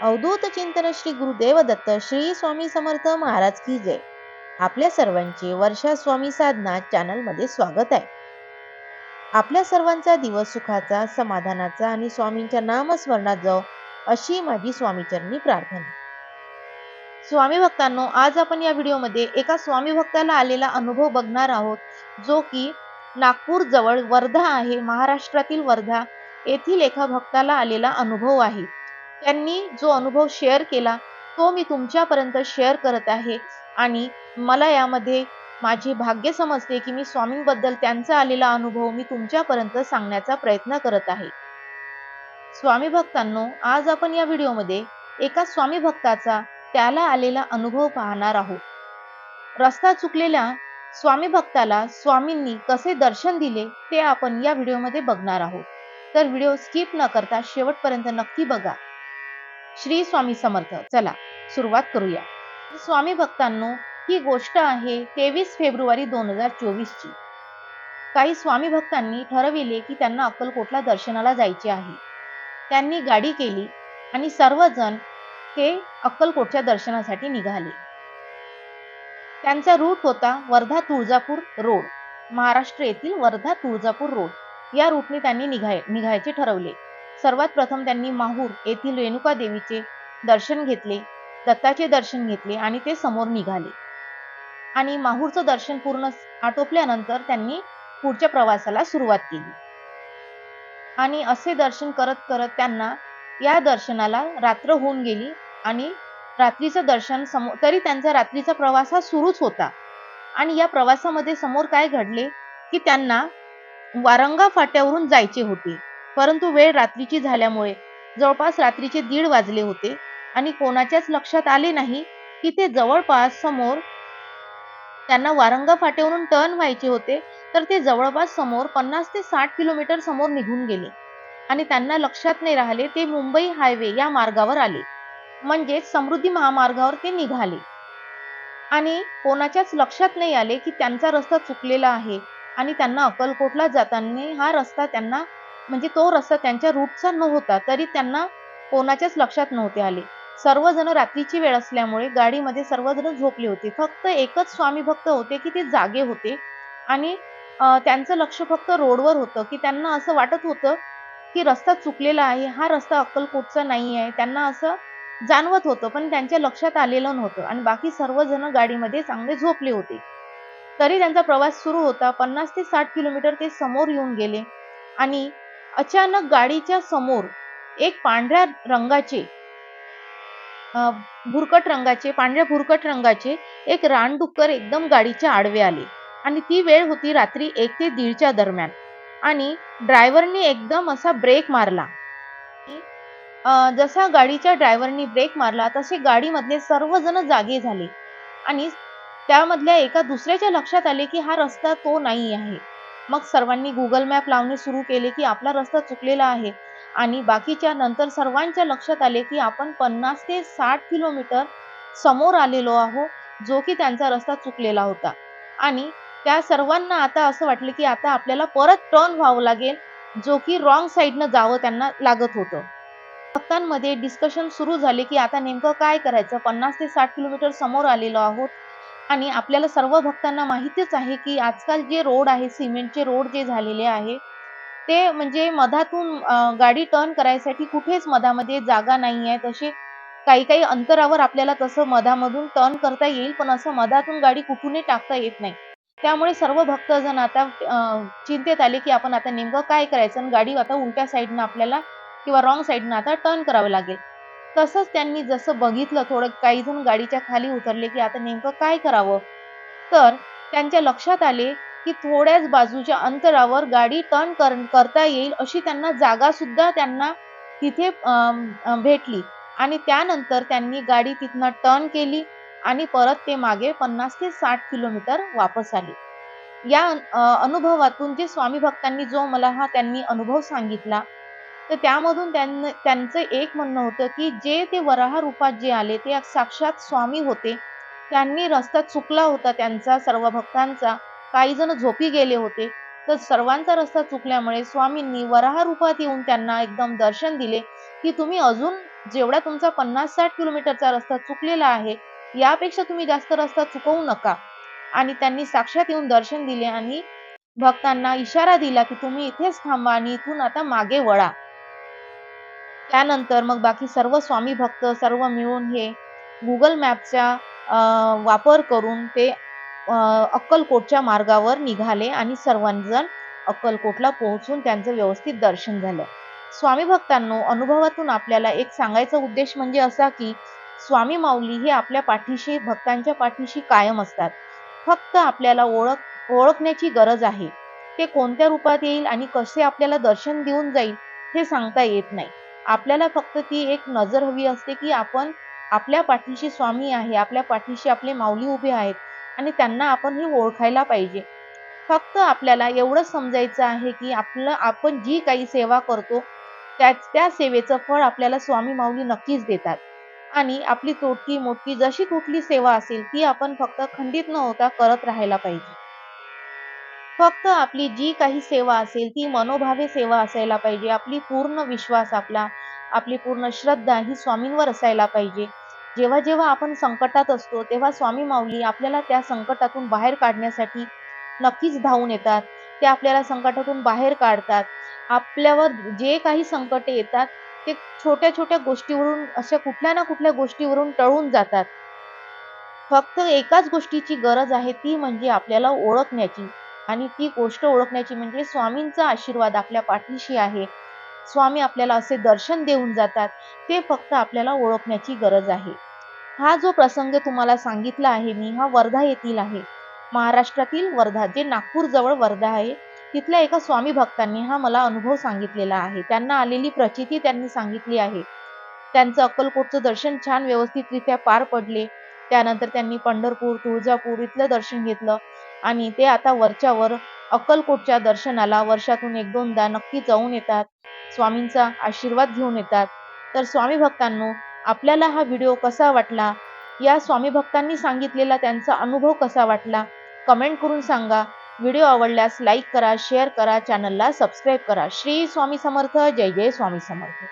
अवधूत चिंतन श्री गुरुदेव दत्त श्री स्वामी समर्थ महाराज की जय. आपल्या सर्वांचे वर्षा स्वामी साधना चॅनलमध्ये स्वागत आहे. आपल्या सर्वांचा दिवस सुखाचा समाधानाचा आणि स्वामींच्या नामस्मरणात जाओ अशी माझी स्वामीचरणी प्रार्थना. स्वामी भक्तांनो आज आपण या व्हिडिओमध्ये एका स्वामी भक्ताला आलेला अनुभव बघणार आहोत जो की नागपूर जवळ वर्धा आहे महाराष्ट्रातील वर्धा येथील एका भक्ताला आलेला अनुभव आहे. त्यांनी जो अनुभव शेअर केला तो मी तुमच्यापर्यंत शेअर करत आहे. आणि मला यामध्ये माझे भाग्य समजते की मी स्वामींबद्दल त्यांचा आलेला अनुभव मी तुमच्यापर्यंत सांगण्याचा प्रयत्न करत आहे. स्वामी भक्तांनो आज आपण या व्हिडिओमध्ये एका स्वामी भक्ताचा त्याला आलेला अनुभव पाहणार आहोत. रस्ता चुकलेल्या स्वामी भक्ताला स्वामींनी कसे दर्शन दिले ते आपण या व्हिडिओमध्ये बघणार आहोत. तर व्हिडिओ स्किप न करता शेवटपर्यंत नक्की बघा. श्री स्वामी समर्थ. चला सुरुवात करूया. स्वामी भक्तांनो ही गोष्ट आहे तेवीस फेब्रुवारी दोन हजार चोवीस ची काही स्वामी भक्तांनी ठरविले की त्यांना अक्कलकोटला दर्शनाला जायचे आहे. त्यांनी गाडी केली आणि सर्वजण ते अक्कलकोटच्या दर्शनासाठी निघाले. त्यांचा रूट होता वर्धा तुळजापूर रोड महाराष्ट्र येथील वर्धा तुळजापूर रोड या रूटने त्यांनी निघाय निघायचे ठरवले. सर्वात प्रथम त्यांनी माहूर येथील रेणुका देवीचे दर्शन घेतले दत्ताचे दर्शन घेतले आणि ते समोर निघाले. आणि माहूरचं दर्शन पूर्ण आटोपल्यानंतर त्यांनी पुढच्या प्रवासाला सुरुवात केली. आणि असे दर्शन करत करत त्यांना या दर्शनाला रात्र होऊन गेली आणि रात्रीचं दर्शन समोर तरी त्यांचा रात्रीचा प्रवास हा सुरूच होता. आणि या प्रवासामध्ये समोर काय घडले की त्यांना वारंगा फाट्यावरून जायचे होते. परंतु वेळ रात्रीची झाल्यामुळे जवळपास रात्रीचे दीड वाजले होते आणि कोणाच्याच लक्षात आले नाही की ते जवळपास समोर त्यांना वारंगा फाटेवरून टर्न व्हायचे होते तर ते जवळपास समोर पन्नास ते साठ किलोमीटर समोर निघून गेले आणि त्यांना लक्षात नाही राहिले ते मुंबई हायवे या मार्गावर आले. म्हणजेच समृद्धी महामार्गावर ते निघाले. आणि कोणाच्याच लक्षात नाही आले की त्यांचा रस्ता चुकलेला आहे आणि त्यांना अक्कलकोटला जाताना हा रस्ता त्यांना म्हणजे तो रस्ता त्यांच्या रूटचा न होता तरी त्यांना कोणाच्याच लक्षात नव्हते आले. सर्वजण रात्रीची वेळ असल्यामुळे गाडीमध्ये सर्वजण झोपले होते. फक्त एकच स्वामी भक्त होते की ते जागे होते. आणि त्यांचं लक्ष फक्त रोडवर होतं की त्यांना असं वाटत होतं की रस्ता चुकलेला आहे हा रस्ता अक्कलकोटचा नाही आहे. त्यांना असं जाणवत होतं पण त्यांच्या लक्षात आलेलं नव्हतं. आणि बाकी सर्वजण गाडीमध्ये चांगले झोपले होते. तरी त्यांचा प्रवास सुरू होता. पन्नास ते साठ किलोमीटर ते समोर येऊन गेले. आणि अचानक गाडीच्या समोर एक पांढऱ्या रंगाचे भुरकट रंगाचे पांढऱ्या भुरकट रंगाचे एक रानडुक्कर एकदम गाडीच्या आडवे आले. आणि ती वेळ होती रात्री एक ते दीडच्या दरम्यान. आणि ड्रायव्हरने एकदम असा ब्रेक मारला. जसा गाडीच्या ड्रायव्हरनी ब्रेक मारला तसे गाडीमधले सर्वजण जागे झाले. आणि त्यामधल्या एका दुसऱ्याच्या लक्षात आले की हा रस्ता तो नाही आहे मग सर्वांनी गुगल मॅप लावणे सुरू केले की आपला रस्ता चुकलेला आहे. आणि बाकीच्या नंतर सर्वांच्या लक्षात आले की आपण पन्नास ते साठ किलोमीटर समोर आलेलो आहो जो की त्यांचा रस्ता चुकलेला होता. आणि त्या सर्वांना आता असं वाटलं की आता आपल्याला परत टर्न व्हावं लागेल जो की रॉंग साईडनं जावं त्यांना लागत होतं. भक्तांमध्ये डिस्कशन सुरू झाले की आता नेमकं काय करायचं? पन्नास ते साठ किलोमीटर समोर आलेलो आहोत आणि आपल्याला सर्व भक्तांना माहितीच आहे की आजकाल जे रोड आहे सिमेंटचे रोड जे झालेले आहे ते म्हणजे मधातून गाडी टर्न करायसाठी कुठेच मधामध्ये जागा नाही आहे. तसे काही काही अंतरावर आपल्याला तसं मधामधून टर्न करता येईल पण असं मधातून गाडी कुठूनही टाकता येत नाही. त्यामुळे सर्व भक्तजण आता चिंतेत आले की आपण आता नेमकं काय करायचं? आणि गाडी आता उलट्या साईडनं आपल्याला किंवा रॉंग साईडनं आता टर्न करावं लागेल. तसंच त्यांनी जसं बघितलं थोडं काही जण गाडीच्या खाली उतरले की आता नेमकं काय करावं? तर त्यांच्या लक्षात आले की थोड्याच बाजूच्या अंतरावर गाडी टर्न कर करता येईल अशी त्यांना जागा सुद्धा त्यांना तिथे भेटली. आणि त्यानंतर त्यांनी गाडी तिथनं टर्न केली आणि परत ते मागे पन्नास ते साठ किलोमीटर वापस आले. या अनुभवातून जे स्वामी भक्तांनी जो मला हा त्यांनी अनुभव सांगितला तर त्यामधून त्यांना त्यांचं एक म्हणणं होतं की जे ते वराह रूपात जे आले ते साक्षात स्वामी होते. त्यांनी रस्ता चुकला होता त्यांचा सर्व भक्तांचा काही जण झोपी गेले होते. तर सर्वांचा रस्ता चुकल्यामुळे स्वामींनी वराह रूपात येऊन त्यांना एकदम दर्शन दिले की तुम्ही अजून जेवढा तुमचा पन्नास साठ किलोमीटरचा रस्ता चुकलेला आहे यापेक्षा तुम्ही जास्त रस्ता चुकवू नका. आणि त्यांनी साक्षात येऊन दर्शन दिले आणि भक्तांना इशारा दिला की तुम्ही इथेच थांबा आणि इथून आता मागे वळा. त्यानंतर मग बाकी सर्व स्वामी भक्त सर्व मिळून हे गुगल मॅपचा वापर करून ते अक्कलकोटच्या मार्गावर निघाले आणि सर्वजण अक्कलकोटला पोहोचून त्यांचं व्यवस्थित दर्शन झालं. स्वामी भक्तांनो अनुभवातून आपल्याला एक सांगायचा उद्देश म्हणजे असा की स्वामी माऊली हे आपल्या पाठीशी भक्तांच्या पाठीशी कायम असतात. फक्त आपल्याला ओळख ओळखण्याची गरज आहे. ते कोणत्या रूपात येईल आणि कसे आपल्याला दर्शन देऊन जाईल हे सांगता येत नाही. आपल्याला फक्त ती एक नजर हवी असते की आपण आपल्या पाठीशी स्वामी आहे आपल्या पाठीशी आपले माऊली उभे आहेत आणि त्यांना आपण हे ओळखायला पाहिजे. फक्त आपल्याला एवढंच समजायचं आहे की आपलं आपण जी काही सेवा करतो त्या त्या सेवेचं फळ आपल्याला स्वामी माऊली नक्कीच देतात. आणि आपली तोटकी मोठी जशी कुठली सेवा असेल ती आपण फक्त खंडित न होता करत राहायला पाहिजे. फक्त आपली जी काही सेवा असेल ती मनोभावे सेवा असायला पाहिजे आपली पूर्ण विश्वास आपला आपली पूर्ण श्रद्धा ही स्वामींवर असायला पाहिजे. जेव्हा जेव्हा आपण संकटात असतो तेव्हा स्वामी माऊली आपल्याला त्या संकटातून बाहेर काढण्यासाठी नक्कीच धावून येतात. ते आपल्याला संकटातून बाहेर काढतात. आपल्यावर जे काही संकटे येतात ते छोट्या छोट्या गोष्टीवरून अशा कुठल्या ना कुठल्या गोष्टीवरून टळून जातात. फक्त एकाच गोष्टीची गरज आहे ती म्हणजे आपल्याला ओळखण्याची. आणि ती गोष्ट ओळखण्याची म्हणजे स्वामींचा आशीर्वाद आपल्या पाठीशी आहे. स्वामी आपल्याला असे दर्शन देऊन जातात ते फक्त आपल्याला ओळखण्याची गरज आहे. हा जो प्रसंग तुम्हाला सांगितला आहे मी हा वर्धा येथील आहे. महाराष्ट्रातील वर्धा जे नागपूर जवळ वर्धा आहे तिथल्या एका स्वामी भक्तांनी हा मला अनुभव सांगितलेला आहे. त्यांना आलेली प्रचिती त्यांनी सांगितली आहे. त्यांचं अक्कलकोटचं दर्शन छान व्यवस्थितरित्या पार पडले. त्यानंतर त्यांनी पंढरपूर तुळजापूर इथलं दर्शन घेतलं आणि ते आता वरच्यावर अक्कलकोटच्या दर्शनाला वर्षातून एक दोनदा नक्की जाऊन येतात. स्वामींचा आशीर्वाद घेऊन येतात. तर स्वामी भक्तांनो आपल्याला हा व्हिडिओ कसा वाटला? या स्वामी भक्तांनी सांगितलेला त्यांचा अनुभव कसा वाटला? कमेंट करून सांगा. व्हिडिओ आवडल्यास लाईक करा शेअर करा चॅनलला सबस्क्राईब करा. श्री स्वामी समर्थ. जय जय स्वामी समर्थ.